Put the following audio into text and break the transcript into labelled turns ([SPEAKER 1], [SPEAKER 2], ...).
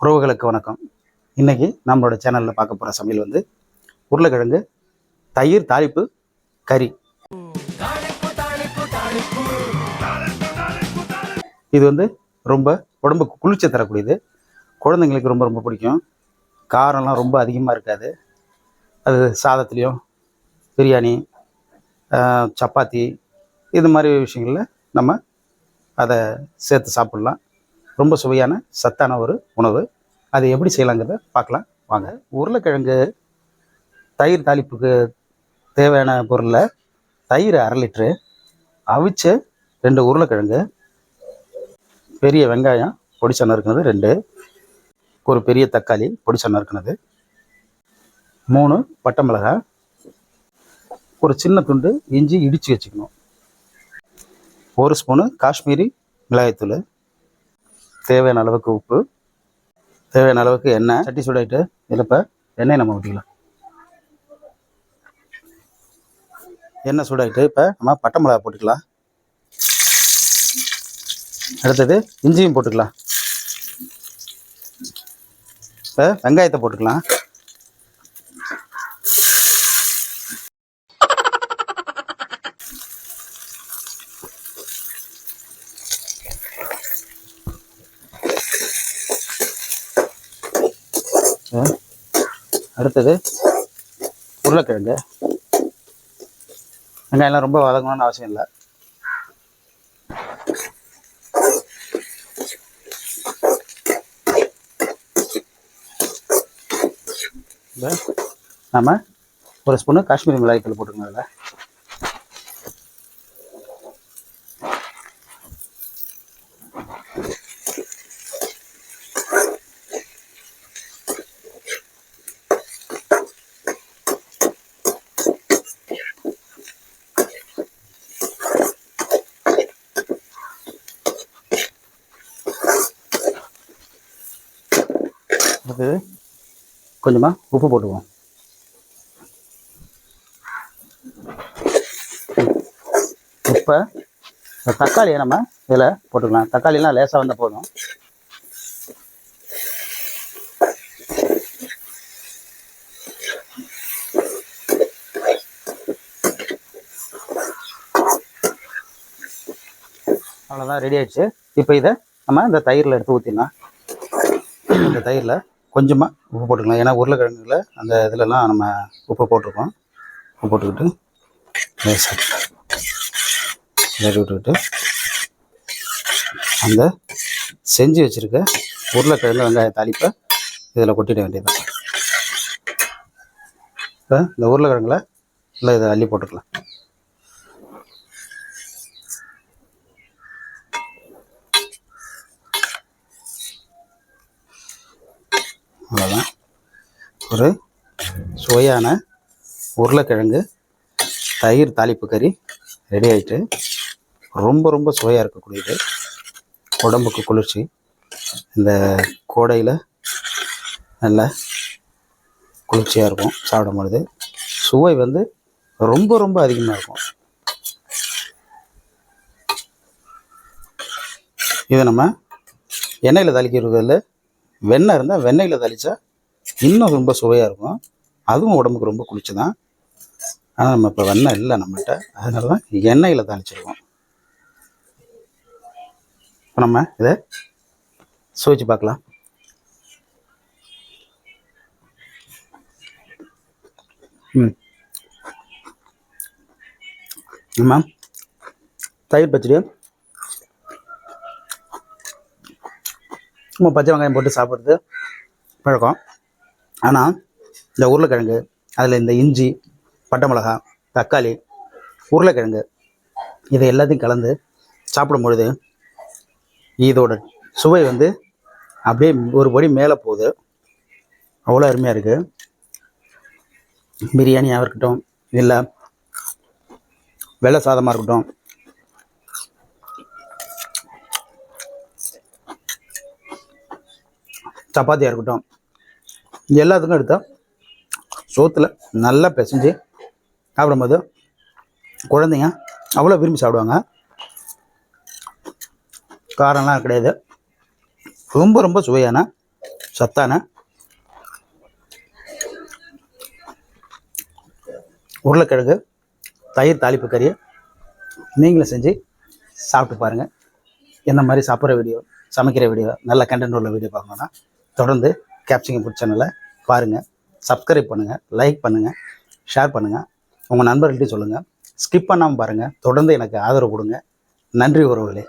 [SPEAKER 1] உறவுகளுக்கு வணக்கம். இன்றைக்கி நம்மளோட சேனலில் பார்க்க போகிற சமையல் வந்து உருளைக்கிழங்கு தயிர் தாளிப்பு கறி. இது வந்து ரொம்ப உடம்புக்கு குளிர்ச்சி தரக்கூடியது. குழந்தைங்களுக்கு ரொம்ப ரொம்ப பிடிக்கும். காரம்லாம் ரொம்ப அதிகமாக இருக்காது. அது சாதத்துலேயும் பிரியாணி சப்பாத்தி இது மாதிரி விஷயங்களில் நம்ம அதை சேர்த்து சாப்பிட்லாம். ரொம்ப சுவையான சத்தான ஒரு உணவு. அது எப்படி செய்யலாங்கிறத பார்க்கலாம். வாங்க. உருளைக்கிழங்கு தயிர் தாளிப்புக்கு தேவையான பொருளில் தயிர் அரை லிட்ரு அவிச்ச ரெண்டு உருளைக்கிழங்கு பெரிய வெங்காயம் பொடிசா நறுக்குனது ரெண்டு ஒரு பெரிய தக்காளி பொடிசா நறுக்குனது மூணு பட்டை மிளகாய் ஒரு சின்ன துண்டு இஞ்சி இடித்து வச்சுக்கணும். ஒரு ஸ்பூனு காஷ்மீரி மிளகாய்த்தூள் தேவையான அளவுக்கு உப்பு தேவையான அளவுக்கு எண்ணெய் சட்டி சூடாயிட்டு இதில் இப்போ எண்ணெய் நம்ம ஊற்றிக்கலாம் எண்ணெய் சூடாயிட்டு இப்போ நம்ம பட்டை மிளகா போட்டுக்கலாம். அடுத்தது இஞ்சியும் போட்டுக்கலாம். இப்போ வெங்காயத்தை போட்டுக்கலாம். அடுத்தது உருளைக்கிழங்கு. வெங்காயம்லாம் ரொம்ப வதங்கணும்னு அவசியம் இல்லை. நம்ம ஒரு ஸ்பூனு காஷ்மீரி மிளகாய் தூள் போட்டுக்கணும் அதில். அடுத்தது கொஞ்சமாக உப்பு போட்டுக்குவோம். இப்போ இந்த தக்காளியை நம்ம இதில் போட்டுக்கலாம். தக்காளிலாம் லேசாக வந்தால் போதும். அவ்வளோதான் ரெடி ஆயிடுச்சு. இப்போ இதை நம்ம இந்த தயிரில் எடுத்து ஊற்றிடலாம் இந்த தயிரில் கொஞ்சமாக உப்பு போட்டுக்கலாம். ஏன்னா உருளைக்கிழங்குல அந்த இதுலலாம் நம்ம உப்பு போட்டிருக்கோம். உப்பு போட்டுக்கிட்டு லேசா விட்டுக்கிட்டு அந்த செஞ்சு வச்சுருக்க உருளைக்கிழங்கு வெங்காய தாளிப்பை இதில் கொட்டிட வேண்டியது இப்போ இந்த உருளைக்கிழங்குல இல்லை இதை அள்ளி போட்டுக்கலாம். அவ்வளோதான் ஒரு சுவையான உருளைக்கிழங்கு தயிர் தாளிப்பு கறி ரெடி ஆகிட்டு ரொம்ப ரொம்ப சுவையாக இருக்கக்கூடியது. உடம்புக்கு குளிர்ச்சி. இந்த கோடையில் நல்ல குளிர்ச்சியாக இருக்கும் சாப்பிடும் பொழுது சுவை வந்து ரொம்ப ரொம்ப அதிகமாக இருக்கும். இதை நம்ம எண்ணெயில் தாளிக்கிறதுல வெண்ணெய் இருந்தால் வெண்ணெயில் தாளிச்சா இன்னும் ரொம்ப சுவையாக இருக்கும். அதுவும் உடம்புக்கு ரொம்ப குளிச்சு தான் ஆனால் நம்ம இப்போ வெண்ணெய் இல்லை நம்மகிட்ட அதனால தான் எண்ணெயில் தாளிச்சிருக்கோம் இப்போ நம்ம இதை சுவைச்சு பார்க்கலாம். ம். ஆமாம் தயிர் பச்சடி சும்மா பச்சை வெங்காயம் போட்டு சாப்பிட்றது பழக்கம். ஆனால் இந்த உருளைக்கிழங்கு அதில் இந்த இஞ்சி பட்டை மிளகா தக்காளி உருளைக்கிழங்கு இதை எல்லாத்தையும் கலந்து சாப்பிடும் பொழுது இதோட சுவை வந்து அப்படியே ஒரு படி மேலே போகுது. அவ்வளோ அருமையாக இருக்குது பிரியாணியாக இருக்கட்டும் இல்லை வெள்ளை சாதமாக இருக்கட்டும் சப்பாத்தியாக இருக்கட்டும். இது எல்லாத்துக்கும் எடுத்தால் சோத்தில் நல்லா பிசைஞ்சு சாப்பிடும்போது குழந்தைங்க அவ்வளோ விரும்பி சாப்பிடுவாங்க. காரம்லாம் கிடையாது. ரொம்ப ரொம்ப சுவையான சத்தான உருளைக்கிழங்கு தயிர் தாளிப்பு கறியை நீங்களும் செஞ்சு சாப்பிட்டு பாருங்கள் என்ன மாதிரி சாப்பிட்ற வீடியோ சமைக்கிற வீடியோ நல்ல கண்டென்ட் உள்ள வீடியோ பார்க்கணும்னா தொடர்ந்து கேப்சிங்க ஃபுட் சேனலை பாருங்கள் சப்ஸ்கிரைப் பண்ணுங்கள் லைக் பண்ணுங்கள் ஷேர் பண்ணுங்கள் உங்கள் நண்பர்கள்ட்டையும் சொல்லுங்கள் ஸ்கிப் பண்ணாமல் பாருங்கள் தொடர்ந்து எனக்கு ஆதரவு கொடுங்க. நன்றி உறவுகளே.